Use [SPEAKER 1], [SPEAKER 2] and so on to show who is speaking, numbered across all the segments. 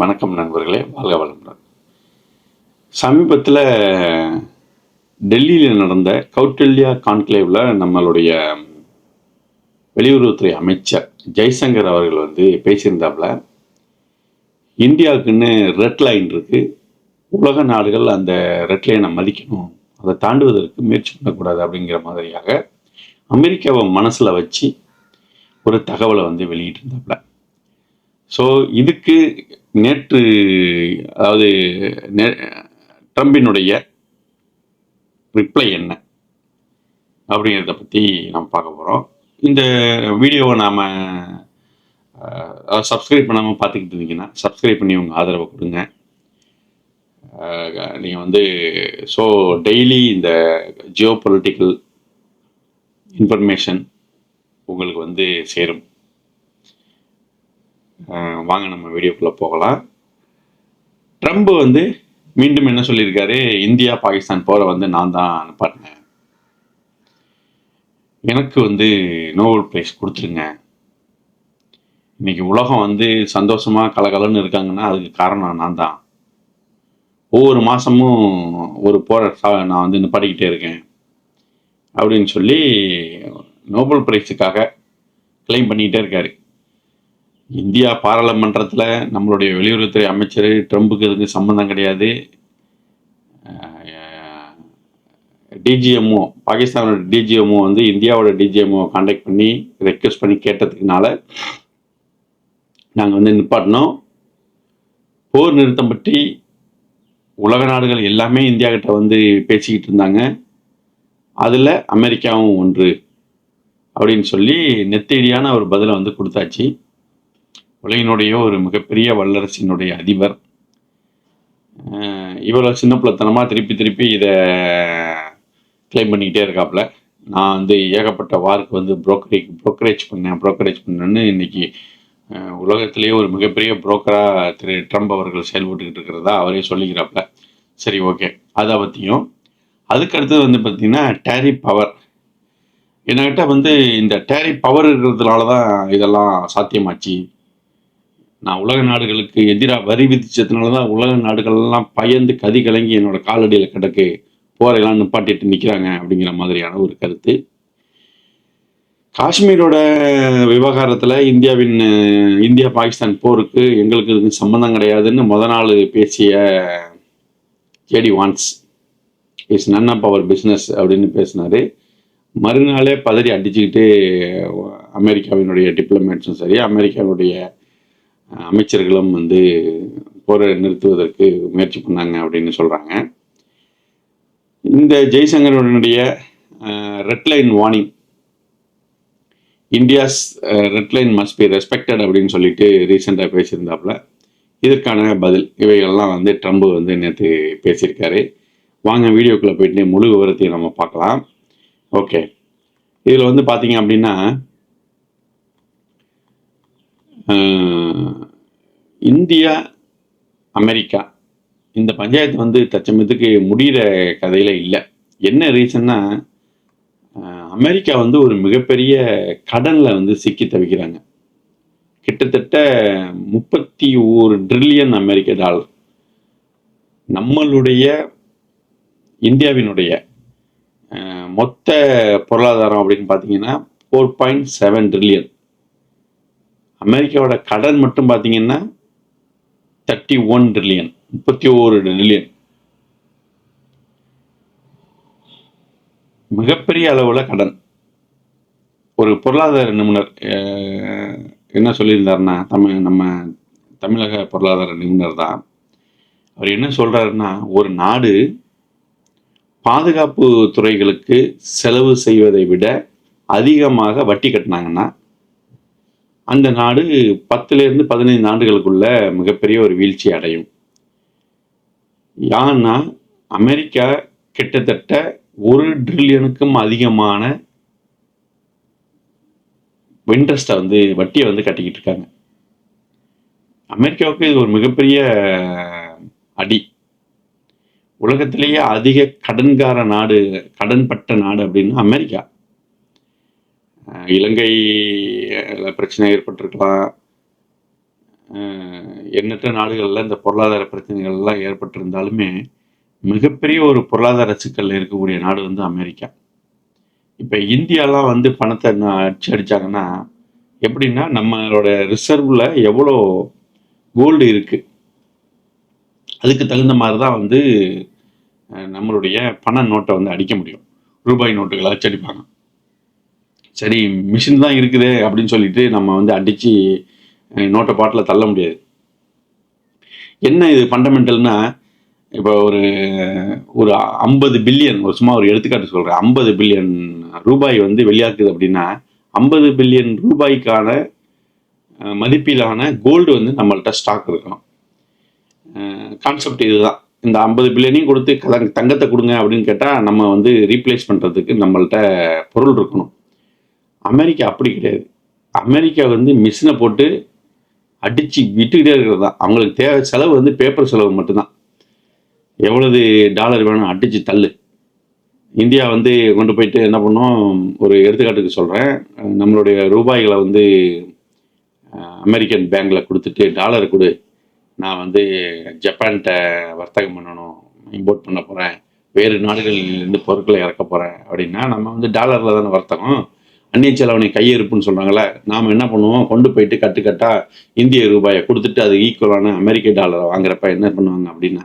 [SPEAKER 1] வணக்கம் நண்பர்களே வாழ்க வளமுடன். சமீபத்தில் டெல்லியில் நடந்த கவுட்டல்யா கான்க்ளேவில் நம்மளுடைய வெளியுறவுத்துறை அமைச்சர் ஜெய்சங்கர் அவர்கள் வந்து பேசியிருந்தாப்புல இந்தியாவுக்குன்னு ரெட் லைன் இருக்கு உலக நாடுகள் அந்த ரெட் லைனை மதிக்கணும் அதை தாண்டுவதற்கு முயற்சி பண்ணக்கூடாது அப்படிங்கிற மாதிரியாக அமெரிக்காவை மனசில் வச்சு ஒரு தகவலை வந்து வெளியிட்டிருந்தாப்புல ஸோ இதுக்கு நேற்று அதாவது நே- ட்ரம்பினுடைய ரிப்ளை என்ன அப்படிங்கிறத பற்றி நம்ம பார்க்க போகிறோம் இந்த வீடியோவை நாம் சப்ஸ்கிரைப் பண்ணாமல் பார்த்துக்கிட்டு இருந்தீங்கன்னா சப்ஸ்கிரைப் பண்ணி உங்கள் ஆதரவை கொடுங்க. நீங்கள் வந்து ஸோ டெய்லி இந்த ஜியோ பொலிட்டிக்கல் இன்ஃபர்மேஷன் உங்களுக்கு வந்து சேரும். வாங்க நம்ம வீடியோக்குள்ளே போகலாம். ட்ரம்ப் வந்து மீண்டும் என்ன சொல்லியிருக்காரு? இந்தியா பாகிஸ்தான் போரை வந்து நான் தான் அனுப்பாட்டினேன் எனக்கு வந்து நோபல் பிரைஸ் கொடுத்துருங்க. இன்னைக்கு உலகம் வந்து சந்தோஷமாக கலகலன்னு இருக்காங்கன்னா அதுக்கு காரணம் நான் தான். ஒவ்வொரு மாதமும் ஒரு போரை நான் வந்து நிப்பாட்டிக்கிட்டே இருக்கேன். அப்படின்னு சொல்லி நோபல் பிரைஸுக்காக கிளைம் பண்ணிக்கிட்டே இருக்காரு. இந்தியா பாராளுமன்றத்தில் நம்மளுடைய வெளியுறவுத்துறை அமைச்சர் ட்ரம்புக்கு இதுக்கு சம்மந்தம் கிடையாது. டிஜிஎம்ஓ பாகிஸ்தானோட டிஜிஎம்ஓ வந்து இந்தியாவோட டிஜிஎம்ஓ காண்டாக்ட் பண்ணி ரெக்வெஸ்ட் பண்ணி கேட்டதுக்குனால நாங்கள் வந்து நிப்பாட்டினோம். போர் நிறுத்தம் பற்றி உலக நாடுகள் எல்லாமே இந்தியா கிட்ட வந்து பேசிக்கிட்டு இருந்தாங்க. அதில் அமெரிக்காவும் ஒன்று அப்படின்னு சொல்லி நெத்தேடியான ஒரு பதிலை வந்து கொடுத்தாச்சு. உலகினுடைய ஒரு மிகப்பெரிய வல்லரசினுடைய அதிபர். இவ்வளோ சின்ன பிள்ளைத்தனமாக திருப்பி திருப்பி இதை கிளைம் பண்ணிக்கிட்டே இருக்காப்புல நான் வந்து ஏகப்பட்ட வார்க்கு வந்து புரோக்கரேஜ் புரோக்கரேஜ் பண்ணேன் புரோக்கரேஜ் பண்ணேன்னு இன்னைக்கு உலகத்திலேயே ஒரு மிகப்பெரிய புரோக்கராக திரு ட்ரம்ப் அவர்கள் செயல்பட்டுக்கிட்டு இருக்கிறதா அவரே சொல்லிக்கிறாப்புல சரி ஓகே. அதை பற்றியும் அதுக்கு அடுத்தது வந்து பார்த்திங்கன்னா டேரி பவர் என்கிட்ட வந்து இந்த டேரி பவர் இருக்கிறதுனால தான் இதெல்லாம் சாத்தியமாச்சு. நான் உலக நாடுகளுக்கு எதிராக வரி விதிச்சதுனால தான் உலக நாடுகள் எல்லாம் பயந்து கதி கலங்கி என்னோட காலடியில் கிடக்கு போரையெல்லாம் நிப்பாட்டிட்டு நிற்கிறாங்க அப்படிங்கிற மாதிரியான ஒரு கருத்து. காஷ்மீரோட விவகாரத்தில் இந்தியாவின் இந்தியா பாகிஸ்தான் போருக்கு எங்களுக்கு இதுக்கு சம்மந்தம் கிடையாதுன்னு முத நாள் பேசிய JD Vance is none of our business அப்படின்னு பேசினாரு. மறுநாளே பதறி அடிச்சுக்கிட்டு அமெரிக்காவினுடைய டிப்ளமேட்ஸும் சரி அமெரிக்காவினுடைய அமைச்சர்களும் வந்து போரை நிறுத்துவதற்கு முயற்சி பண்ணாங்க அப்படின்னு சொல்கிறாங்க இந்த ஜெய்சங்கருடைய redline warning India's redline must be respected அப்படின்னு சொல்லிட்டு ரீசெண்டாக பேசியிருந்தாப்புல இதற்கான பதில். இவைகள்லாம் வந்து ட்ரம்ப் வந்து நேற்று பேசியிருக்காரு. வாங்க வீடியோக்குள்ளே போயிட்டு முழு விவரத்தையும் நம்ம பார்க்கலாம். ஓகே இதில் வந்து பார்த்தீங்க அப்படின்னா இந்தியா அமெரிக்கா இந்த பஞ்சாயத்து வந்து தச்சமயத்துக்கு முடிகிற கதையில் இல்லை. என்ன ரீசன்னா அமெரிக்கா வந்து ஒரு மிகப்பெரிய கடனில் வந்து சிக்கி தவிக்கிறாங்க. கிட்டத்தட்ட முப்பத்தி ஒரு ட்ரில்லியன் அமெரிக்க டாலர். நம்மளுடைய இந்தியாவினுடைய மொத்த பொருளாதாரம் அப்படின்னு பார்த்தீங்கன்னா ஃபோர் பாயிண்ட் செவன் ட்ரில்லியன் அமெரிக்காவோட கடன் மட்டும் பார்த்தீங்கன்னா தேர்ட்டி ஒன் ட்ரில்லியன் முப்பத்தி ஓரு ட்ரில்லியன் மிகப்பெரிய அளவில் கடன். ஒரு பொருளாதார நிபுணர் என்ன சொல்லியிருந்தாருன்னா தமிழ் நம்ம தமிழக பொருளாதார நிபுணர் தான். அவர் என்ன சொல்கிறாருன்னா ஒரு நாடு பாதுகாப்பு துறைகளுக்கு செலவு செய்வதை விட அதிகமாக வட்டி கட்டினாங்கன்னா அந்த நாடு பத்துலேருந்து பதினைந்து ஆண்டுகளுக்குள்ள மிகப்பெரிய ஒரு வீழ்ச்சி அடையும். ஏன்னா அமெரிக்கா கிட்டத்தட்ட ஒரு ட்ரில்லியனுக்கும் அதிகமான இன்ட்ரெஸ்ட்டை வந்து வட்டியை வந்து கட்டிக்கிட்டு இருக்காங்க. அமெரிக்காவுக்கு இது ஒரு மிகப்பெரிய அடி. உலகத்திலேயே அதிக கடன்கார நாடு கடன்பட்ட நாடு அப்படின்னா அமெரிக்கா. இலங்கை பிரச்சனை ஏற்பட்டிருக்கலாம். எண்ணற்ற நாடுகளில் இந்த பொருளாதார பிரச்சனைகள்லாம் ஏற்பட்டிருந்தாலுமே மிகப்பெரிய ஒரு பொருளாதார சிக்கல்ல இருக்கக்கூடிய நாடு வந்து அமெரிக்கா. இப்போ இந்தியாலாம் வந்து பணத்தை ந- அடிச்சு அடித்தாங்கன்னா எப்படின்னா நம்மளோட ரிசர்வில் எவ்வளோ கோல்டு இருக்குது அதுக்கு தகுந்த மாதிரி தான் வந்து நம்மளுடைய பண நோட்டை வந்து அடிக்க முடியும். ரூபாய் நோட்டுகளை அச்சடிப்பாங்க சரி மிஷின் தான் இருக்குது அப்படின்னு சொல்லிட்டு நம்ம வந்து அடித்து நோட்டை பாட்டில் தள்ள முடியாது. என்ன இது ஃபண்டமெண்டல்னா இப்போ ஒரு ஒரு ஐம்பது பில்லியன் ஒரு சும்மா ஒரு எடுத்துக்காட்டு சொல்கிறேன் ஐம்பது பில்லியன் ரூபாய் வந்து வெளியாக்குது அப்படின்னா ஐம்பது பில்லியன் ரூபாய்க்கான மதிப்பிலான கோல்டு வந்து நம்மள்கிட்ட ஸ்டாக் இருக்கணும். கான்செப்ட் இதுதான். இந்த ஐம்பது பில்லியனையும் கொடுத்து கதங் தங்கத்தை கொடுங்க அப்படின்னு கேட்டால் நம்ம வந்து ரீப்ளேஸ் பண்ணுறதுக்கு நம்மள்கிட்ட பொருள் இருக்கணும். அமெரிக்கா அப்படி கிடையாது. அமெரிக்கா வந்து மிஷினை போட்டு அடித்து விட்டுக்கிட்டே இருக்கிறது தான். அவங்களுக்கு தேவை செலவு வந்து பேப்பர் செலவு மட்டும்தான். எவ்வளவு டாலர் வேணும் அடித்து தள்ளு. இந்தியா வந்து கொண்டு போயிட்டு என்ன பண்ணோம்? ஒரு எடுத்துக்காட்டுக்கு சொல்கிறேன் நம்மளுடைய ரூபாய்களை வந்து அமெரிக்கன் பேங்க்கில் கொடுத்துட்டு டாலர் கொடு. நான் வந்து ஜப்பான்கிட்ட வர்த்தகம் பண்ணணும் இம்போர்ட் பண்ண போகிறேன் வேறு நாடுகளிலிருந்து பொருட்களை இறக்க போகிறேன் அப்படின்னா நம்ம வந்து டாலரில் தானே வர்த்தகம். அந்நிய செலவணி கையிருப்புன்னு சொல்கிறாங்களே நாம் என்ன பண்ணுவோம்? கொண்டு போயிட்டு கட்டு இந்திய ரூபாயை கொடுத்துட்டு அது ஈக்குவலான அமெரிக்க டாலரை வாங்குறப்ப என்ன பண்ணுவாங்க அப்படின்னா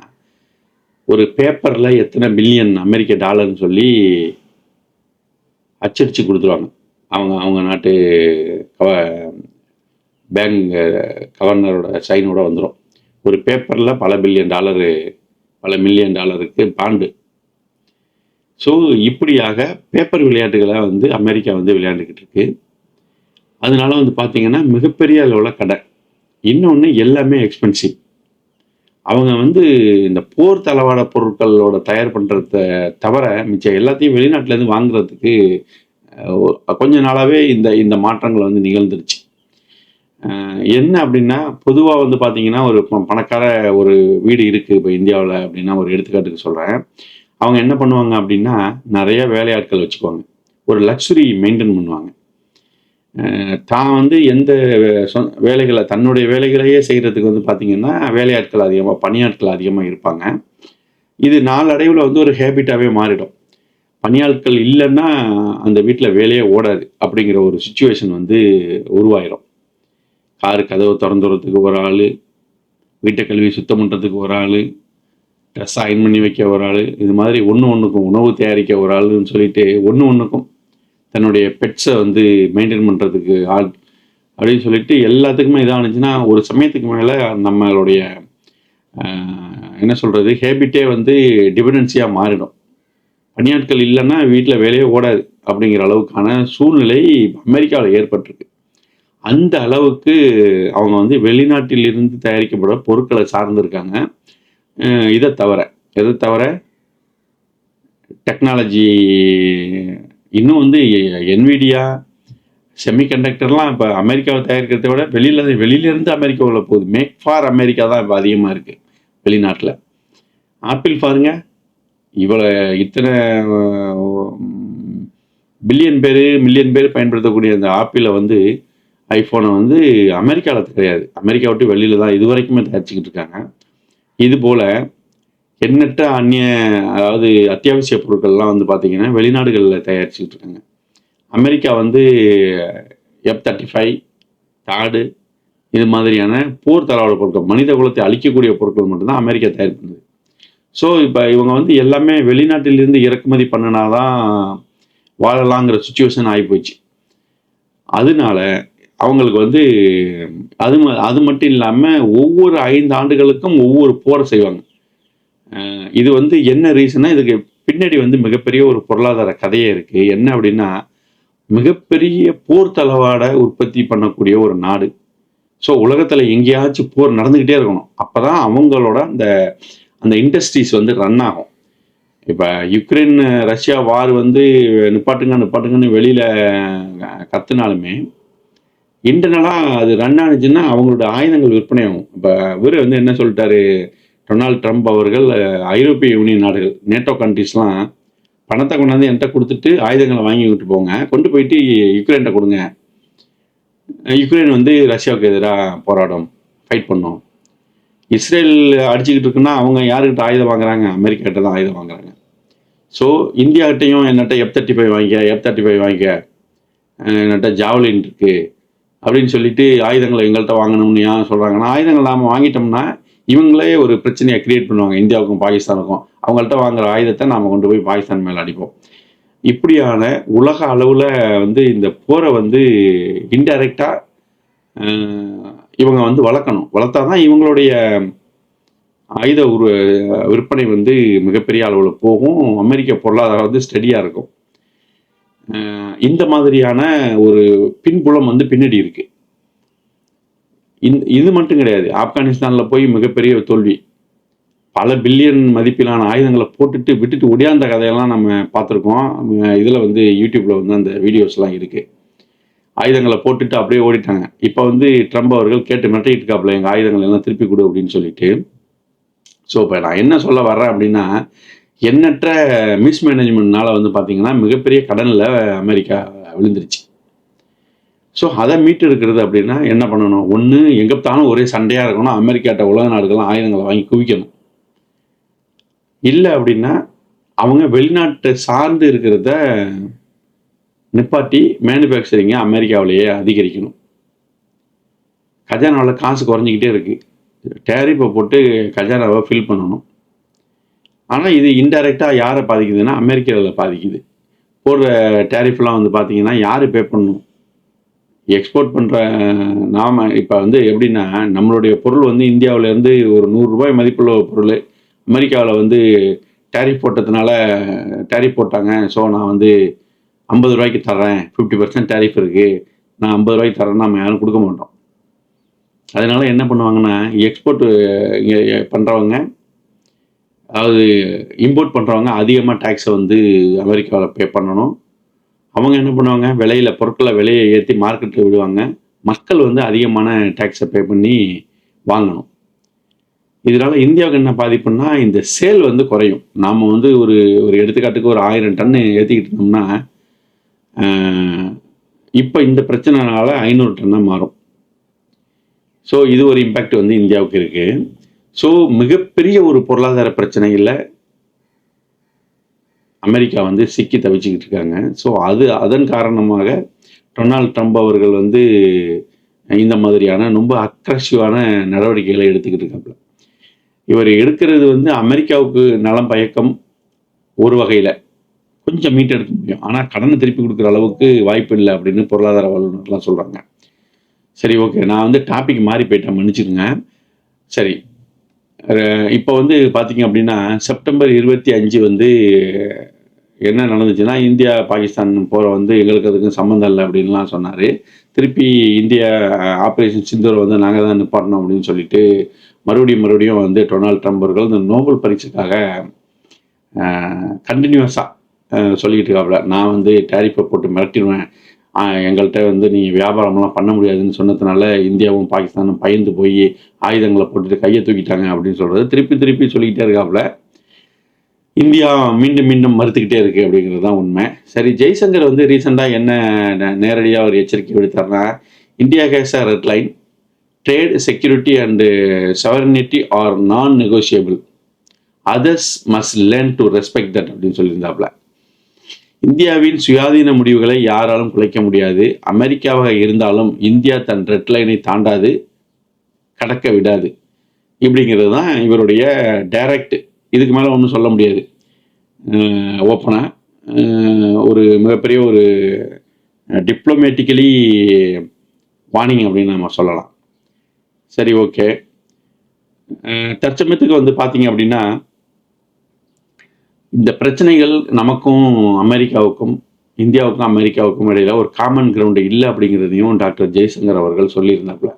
[SPEAKER 1] ஒரு பேப்பரில் எத்தனை பில்லியன் அமெரிக்க டாலர்னு சொல்லி அச்சடிச்சு கொடுத்துருவாங்க. அவங்க அவங்க நாட்டு கவ பேங்க் கவர்னரோட சைனோட வந்துடும் ஒரு பேப்பரில் பல பில்லியன் டாலரு பல மில்லியன் டாலருக்கு பாண்டு ஸோ இப்படியாக பேப்பர் விளையாட்டுகளை வந்து அமெரிக்கா வந்து விளையாண்டுக்கிட்டு இருக்கு. அதனால வந்து பார்த்தீங்கன்னா மிகப்பெரிய அளவில் கடை. இன்னொன்று எல்லாமே எக்ஸ்பென்சிவ் அவங்க வந்து இந்த போர் தளவாட பொருட்களோட தயார் பண்ணுறத தவிர மிச்சம் எல்லாத்தையும் வெளிநாட்டிலேருந்து வாங்குறதுக்கு கொஞ்ச நாளாகவே இந்த இந்த மாற்றங்கள் வந்து நிகழ்ந்துருச்சு. என்ன அப்படின்னா பொதுவாக வந்து பார்த்தீங்கன்னா ஒரு ப- பணக்கார ஒரு வீடு இருக்குது இப்போ இந்தியாவில் அப்படின்னா ஒரு எடுத்துக்காட்டுக்கு சொல்கிறேன் அவங்க என்ன பண்ணுவாங்க அப்படின்னா நிறைய வேலையாட்கள் வச்சுக்குவாங்க. ஒரு லக்ஸுரி மெயின்டைன் பண்ணுவாங்க. தான் வந்து எந்த வே- வேலைகளை தன்னுடைய வேலைகளையே செய்கிறதுக்கு வந்து பார்த்திங்கன்னா வேலையாட்கள் அதிகமாக பணியாட்கள் அதிகமாக இருப்பாங்க. இது நாளடைவில் வந்து ஒரு ஹேபிட்டாகவே மாறிடும். பணியாட்கள் இல்லைன்னா அந்த வீட்டில் வேலையே ஓடாது அப்படிங்கிற ஒரு சுச்சுவேஷன் வந்து உருவாயிரும். காரு கதவை திறந்துறதுக்கு ஒரு ஆள் வீட்டை கழுவி சுத்தம் பண்ணுறதுக்கு ஒரு ஆள் ட்ரெஸ் அயன் பண்ணி வைக்க ஒரு ஆள் இது மாதிரி ஒன்று ஒன்றுக்கும் உணவு தயாரிக்க ஒரு ஆளுன்னு சொல்லிட்டு ஒன்று ஒன்றுக்கும் தன்னுடைய பெட்ஸை வந்து மெயின்டைன் பண்ணுறதுக்கு ஆள் அப்படின்னு சொல்லிட்டு எல்லாத்துக்குமே இதானுச்சுன்னா ஒரு சமயத்துக்கு மேலே நம்மளுடைய என்ன சொல்கிறது ஹேபிட்டே வந்து டிபெண்டன்சியாக மாறிடும். பணியாட்கள் இல்லைன்னா வீட்டில் வேலையே ஓடாது அப்படிங்கிற அளவுக்கான சூழ்நிலை அமெரிக்காவில் ஏற்பட்டிருக்கு. அந்த அளவுக்கு அவங்க வந்து வெளிநாட்டிலிருந்து தயாரிக்கப்பட பொருட்களை சார்ந்திருக்காங்க. இதை தவிர எதை தவிர டெக்னாலஜி இன்னும் வந்து என்விடியா செமிகண்டக்டர்லாம் இப்போ அமெரிக்காவை தயாரிக்கிறத விட வெளியில் வெளியிலேருந்து அமெரிக்காவில் போகுது. மேக் ஃபார் அமெரிக்கா தான் இப்போ அதிகமாக இருக்குது வெளிநாட்டில். ஆப்பிள் பாருங்க இவ்வளோ இத்தனை பில்லியன் பேர் மில்லியன் பேர் பயன்படுத்தக்கூடிய அந்த ஆப்பிளை வந்து ஐஃபோனை வந்து அமெரிக்காவில் கிடையாது. அமெரிக்கா விட்டு வெளியில் தான் இது வரைக்குமே தயாரிச்சுக்கிட்டு இருக்காங்க. இதுபோல் எண்ணற்ற அந்நிய அதாவது அத்தியாவசிய பொருட்கள்லாம் வந்து பார்த்திங்கன்னா வெளிநாடுகளில் தயாரிச்சுக்கிட்டு இருக்காங்க. அமெரிக்கா வந்து எஃப் தேர்ட்டி ஃபைவ் தாடு இது மாதிரியான போர் தளவாட பொருட்கள் மனித குலத்தை அழிக்கக்கூடிய பொருட்கள் மட்டும்தான் அமெரிக்கா தயார் பண்ணுது. ஸோ இப்போ இவங்க வந்து எல்லாமே வெளிநாட்டிலிருந்து இறக்குமதி பண்ணினாதான் வாழலாங்கிற சுச்சுவேஷன் ஆகிப்போச்சு அதனால அவங்களுக்கு வந்து அது ம- அது மட்டும் இல்லாமல் ஒவ்வொரு ஐந்து ஆண்டுகளுக்கும் ஒவ்வொரு போரை செய்வாங்க. இது வந்து என்ன ரீசனா இதுக்கு பின்னாடி வந்து மிகப்பெரிய ஒரு பொருளாதார கதையே இருக்கு. என்ன அப்படின்னா மிகப்பெரிய போர் தளவாட உற்பத்தி பண்ணக்கூடிய ஒரு நாடு. ஸோ உலகத்தில் எங்கேயாச்சும் போர் நடந்துக்கிட்டே இருக்கணும். அப்போ தான் அவங்களோட அந்த அந்த இண்டஸ்ட்ரீஸ் வந்து ரன் ஆகும். இப்போ யுக்ரைன் ரஷ்யா வார் வந்து நிப்பாட்டுங்க நிப்பாட்டுங்கன்னு வெளியில் கத்துனாலுமே இன்டர்னலாக அது ரன் ஆனிச்சுன்னா அவங்களோட ஆயுதங்கள் விற்பனை ஆகும். இப்போ இவர் வந்து என்ன சொல்லிட்டாரு? டொனால்ட் ட்ரம்ப் அவர்கள் ஐரோப்பிய யூனியன் நாடுகள் நேட்டோ கண்ட்ரிஸ்லாம் பணத்தை கொண்டாந்து என்கிட்ட கொடுத்துட்டு ஆயுதங்களை வாங்கிக்கிட்டு போங்க. கொண்டு போயிட்டு யுக்ரைன்கிட்ட கொடுங்க. யுக்ரைன் வந்து ரஷ்யாவுக்கு எதிராக போராடும் ஃபைட் பண்ணோம். இஸ்ரேல் அடிச்சுக்கிட்டு இருக்குன்னா அவங்க யாருக்கிட்ட ஆயுதம் வாங்குறாங்க? அமெரிக்காட்ட தான் ஆயுதம் வாங்குறாங்க. ஸோ இந்தியாகிட்டையும் என்னட்ட எஃப் தேர்ட்டி ஃபைவ் வாங்கிக்க எஃப் தேர்ட்டி ஃபைவ் வாங்கிக்க என்னட்ட ஜாவலின் இருக்குது அப்படின்னு சொல்லிட்டு ஆயுதங்களை எங்கள்கிட்ட வாங்கணும்னு ஏன் சொல்கிறாங்கன்னா ஆயுதங்கள் நாம் வாங்கிட்டோம்னா இவங்களே ஒரு பிரச்சனையை கிரியேட் பண்ணுவாங்க. இந்தியாவுக்கும் பாகிஸ்தானுக்கும். அவங்கள்ட்ட வாங்குற ஆயுதத்தை நாம் கொண்டு போய் பாகிஸ்தான் மேலே அடிப்போம். இப்படியான உலக அளவில் வந்து இந்த போரை வந்து இன்டைரக்டாக இவங்க வந்து வளர்க்கணும். வளர்த்தா தான் இவங்களுடைய ஆயுத உரு விற்பனை வந்து மிகப்பெரிய அளவில் போகும். அமெரிக்க பொருளாதாரம் வந்து ஸ்டெடியாக இருக்கும். இந்த மாதிரியான ஒரு பின்புலம் வந்து பின்னாடி இருக்கு. இது மட்டும் கிடையாது. ஆப்கானிஸ்தானில் போய் மிகப்பெரிய தோல்வி. பல பில்லியன் மதிப்பிலான ஆயுதங்களை போட்டுட்டு விட்டுட்டு ஒடியாந்த கதையெல்லாம் நம்ம பார்த்துருக்கோம். இதில் வந்து யூடியூப்பில் வந்து அந்த வீடியோஸ்லாம் இருக்குது ஆயுதங்களை போட்டுட்டு அப்படியே ஓடிட்டாங்க. இப்போ வந்து ட்ரம்ப் அவர்கள் கேட்டு மிரட்டிட்டு இருக்காப்புல எங்கள் ஆயுதங்கள் எல்லாம் திருப்பி கொடு அப்படின்னு சொல்லிட்டு. ஸோ இப்போ நான் என்ன சொல்ல வர்றேன் அப்படின்னா எண்ணற்ற மிஸ்மேனேஜ்மெண்ட்னால வந்து பார்த்திங்கன்னா மிகப்பெரிய கடனில் அமெரிக்கா விழுந்துருச்சு. ஸோ அதை மீட்டு எடுக்கிறது அப்படின்னா என்ன பண்ணணும்? ஒன்று எங்கத்தாலும் ஒரே சண்டையாக இருக்கணும். அமெரிக்காட்ட உலக நாடுகள்லாம் ஆயுதங்களை வாங்கி குவிக்கணும். இல்லை அப்படின்னா அவங்க வெளிநாட்டை சார்ந்து இருக்கிறத நிப்பாட்டி மேனுஃபேக்சரிங்கை அமெரிக்காவிலேயே அதிகரிக்கணும். கஜானாவில் காசு குறைஞ்சிக்கிட்டே இருக்குது டேரிப்பை போட்டு கஜானாவை ஃபில் பண்ணணும். ஆனால் இது இன்டெரக்டாக யாரை பாதிக்குதுன்னா அமெரிக்காவில் பாதிக்குது. போடுற டேரிஃப்லாம் வந்து பார்த்தீங்கன்னா யார் பே பண்ணணும்? எக்ஸ்போர்ட் பண்ணுற நாம் இப்போ வந்து எப்படின்னா நம்மளுடைய பொருள் வந்து இந்தியாவிலேருந்து ஒரு நூறுரூபாய் மதிப்புள்ள ஒரு பொருள். அமெரிக்காவில் வந்து டேரிஃப் போட்டதுனால டேரிஃப் போட்டாங்க. ஸோ நான் வந்து ஐம்பது ரூபாய்க்கு தர்றேன். ஃபிஃப்டி பர்சன்ட் டேரிஃப் இருக்குது நான் ஐம்பது ரூபாய்க்கு தரேன்னு நம்ம யாரும் கொடுக்க மாட்டோம். அதனால என்ன பண்ணுவாங்கன்னா எக்ஸ்போர்ட் இங்கே பண்ணுறவங்க அதாவது இம்போர்ட் பண்ணுறவங்க அதிகமாக டேக்ஸை வந்து அமெரிக்காவில் பே பண்ணணும். அவங்க என்ன பண்ணுவாங்க? விலையில் பொருட்களை விலையை ஏற்றி மார்க்கெட்டில் விடுவாங்க. மக்கள் வந்து அதிகமான டேக்ஸை பே பண்ணி வாங்கணும். இதனால இந்தியாவுக்கு என்ன பாதிப்புன்னா இந்த சேல் வந்து குறையும். நாம் வந்து ஒரு ஒரு எடுத்துக்காட்டுக்கு ஒரு ஆயிரம் டன்னு ஏற்றிக்கிட்டு இருந்தோம்னா இப்போ இந்த பிரச்சனைனால ஐநூறு டன்னாக மாறும். ஸோ இது ஒரு இம்பேக்ட் வந்து இந்தியாவுக்கு இருக்குது ஸோ மிகப்பெரிய ஒரு பொருளாதார பிரச்சனையில் அமெரிக்கா வந்து சிக்கி தவிச்சுக்கிட்டு இருக்காங்க. ஸோ அது அதன் காரணமாக டொனால்ட் ட்ரம்ப் அவர்கள் வந்து இந்த மாதிரியான ரொம்ப அக்ரஸிவான நடவடிக்கைகளை எடுத்துக்கிட்டு இருக்காப்புல இவர் எடுக்கிறது வந்து அமெரிக்காவுக்கு நலம் பயக்கம் ஒரு வகையில் கொஞ்சம் மீட்டெடுக்க முடியும். ஆனால் கடனை திருப்பி கொடுக்குற அளவுக்கு வாய்ப்பு இல்லை அப்படின்னு பொருளாதார வல்லுநர்லாம் சொல்கிறாங்க சரி ஓகே நான் வந்து டாபிக் மாறி போயிட்டேன். மன்னிச்சுக்கோங்க சரி. இப்போ வந்து பார்த்தீங்க அப்படின்னா செப்டம்பர் இருபத்தி அஞ்சு வந்து என்ன நடந்துச்சுன்னா இந்தியா பாகிஸ்தான் போகிற வந்து எங்களுக்கு அதுக்கும் சம்மந்தம் இல்லை அப்படின்லாம் சொன்னார். திருப்பி இந்தியா ஆப்ரேஷன் சிந்தூர் வந்து நாங்கள் தான் நிப்பாட்டணும் அப்படின்னு சொல்லிட்டு மறுபடியும் மறுபடியும் வந்து டொனால்ட் ட்ரம்ப் அவர்கள் இந்த நோபல் பரிசுக்காக கண்டினியூஸாக சொல்லிக்கிட்டு இருக்காப்புல. நான் வந்து டேரிஃபை போட்டு மிரட்டிடுவேன். எங்கள்கிட்ட வந்து நீங்கள் வியாபாரம்லாம் பண்ண முடியாதுன்னு சொன்னதுனால இந்தியாவும் பாகிஸ்தானும் பயந்து போய் ஆயுதங்களை போட்டுட்டு கையை தூக்கிட்டாங்க அப்படின்னு சொல்கிறது திருப்பி திருப்பி சொல்லிக்கிட்டே இருக்காப்புல. இந்தியா மீண்டும் மீண்டும் மறுத்துக்கிட்டே இருக்குது அப்படிங்கிறது தான் உண்மை. சரி ஜெய்சங்கர் வந்து ரீசெண்டாக என்ன நேரடியாக ஒரு எச்சரிக்கை விடுத்தார்னா India has a red line. Trade security and sovereignty are non negotiable others must learn to respect that அப்படின்னு சொல்லியிருந்தாப்புல. இந்தியாவின் சுயாதீன முடிவுகளை யாராலும் குலைக்க முடியாது. அமெரிக்காவாக இருந்தாலும் இந்தியா தன் ரெட் லைனை தாண்டாது கடக்க விடாது. இப்படிங்கிறது தான் இவருடைய டைரக்ட் இதுக்கு மேலே ஒன்றும் சொல்ல முடியாது. ஓப்பனாக ஒரு மிகப்பெரிய ஒரு டிப்ளமேட்டிக்கலி வார்னிங் அப்படின்னு நம்ம சொல்லலாம். சரி ஓகே தற்சமயத்துக்கு வந்து பார்த்தீங்க அப்படின்னா இந்த பிரச்சனைகள் நமக்கும் அமெரிக்காவுக்கும் இந்தியாவுக்கும் அமெரிக்காவுக்கும் இடையில ஒரு காமன் கிரவுண்டு இல்லை அப்படிங்கிறதையும் டாக்டர் ஜெய்சங்கர் அவர்கள் சொல்லியிருந்தாப்புல.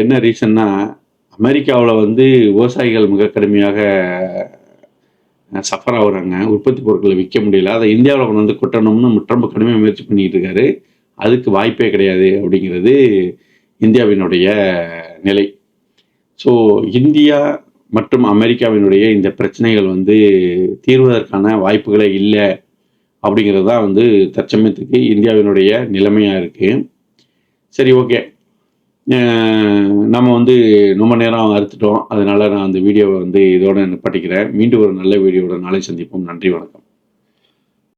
[SPEAKER 1] என்ன ரீசன்னா அமெரிக்காவில் வந்து விவசாயிகள் மிக கடுமையாக சஃபர் ஆகுறாங்க. உற்பத்தி பொருட்களை விற்க முடியல. அதை இந்தியாவில் கொண்டு வந்து கொட்டணும்னு ட்ரம்ப் கடுமையாக முயற்சி பண்ணிகிட்டு இருக்காரு. அதுக்கு வாய்ப்பே கிடையாது அப்படிங்கிறது இந்தியாவினுடைய நிலை. ஸோ இந்தியா மற்றும் அமெரிக்காவினுடைய இந்த பிரச்சனைகள் வந்து தீர்வதற்கான வாய்ப்புகளே இல்லை அப்படிங்கிறது தான் வந்து தற்சமயத்துக்கு இந்தியாவினுடைய நிலைமையாக இருக்குது சரி ஓகே. நம்ம வந்து ரொம்ப நேரம் அறுத்துட்டோம். அதனால் நான் அந்த வீடியோவை வந்து இதோடு நிப்பாட்டிக்கிறேன். மீண்டும் ஒரு நல்ல வீடியோவோட நாளை சந்திப்போம். நன்றி வணக்கம்.